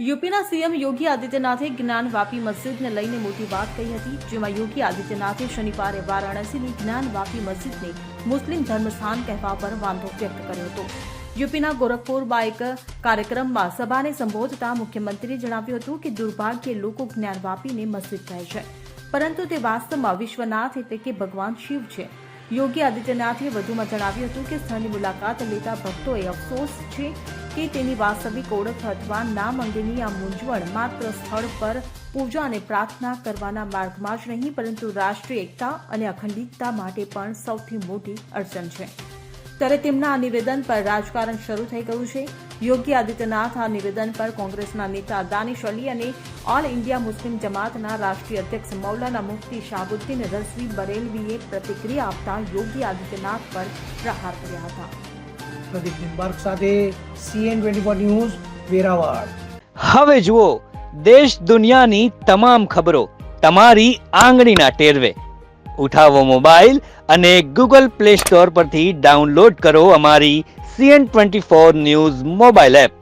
યુપીના CM યોગી આદિત્યનાથે જ્ઞાનવાપી મસ્જિદને લઈને મોટી વાત કહી હતી, જેમાં યોગી આદિત્યનાથે શનિવારે વારાણસીની જ્ઞાનવાપી મસ્જિદને મુસ્લિમ ધર્મસ્થાન કહેવા પર વાંધો વ્યક્ત કર્યો હતો. યુપીના ગોરખપુરમાં એક કાર્યક્રમમાં સભાને સંબોધતા મુખ્યમંત્રીએ જણાવ્યું હતું કે દુર્ભાગ્યે લોકો જ્ઞાનવાપીને મસ્જિદ કહે છે. પરંતુ તે વાસ્તવમાં વિશ્વનાથ એટલે કે ભગવાન શિવ છે. યોગી આદિત્યનાથે વધુમાં જણાવ્યું હતું કે સ્થળની મુલાકાત લેતા ભક્તોએ અફસોસ છે કે તેની વાસ્તવિક ઓળખ અથવા નામ અંગેની આ મૂંઝવણ માત્ર સ્થળ પર પૂજા અને પ્રાર્થના કરવાના માર્ગમાં જ નહીં, પરંતુ રાષ્ટ્રીય એકતા અને અખંડિતતા માટે પણ સૌથી મોટી અડચણ છે. ત્યારે તેમના આ નિવેદન પર રાજકારણ શરૂ થઈ ગયું છે. યોગી આદિત્યનાથ આ નિવેદન પર કોંગ્રેસના નેતા દાનિશ અલી અને ઓલ ઇન્ડિયા મુસ્લિમ જમાતના રાષ્ટ્રીય અધ્યક્ષ મૌલાના મુફ્તી શાહબુદ્દીન રઝવી બરેલવીએ પ્રતિક્રિયા આપતા યોગી આદિત્યનાથ પર પ્રહાર કર્યા હતા. પ્રદીપ નિંબાર્ક સાથે CN twenty four news, Veraval. હવે જુઓ, દેશ દુનિયાની તમામ ખબરો તમારી આંગળીના ટેરવે. ઉઠાવો મોબાઈલ અને ગૂગલ પ્લે સ્ટોર પરથી ડાઉનલોડ કરો અમારી CN twenty four news mobile app.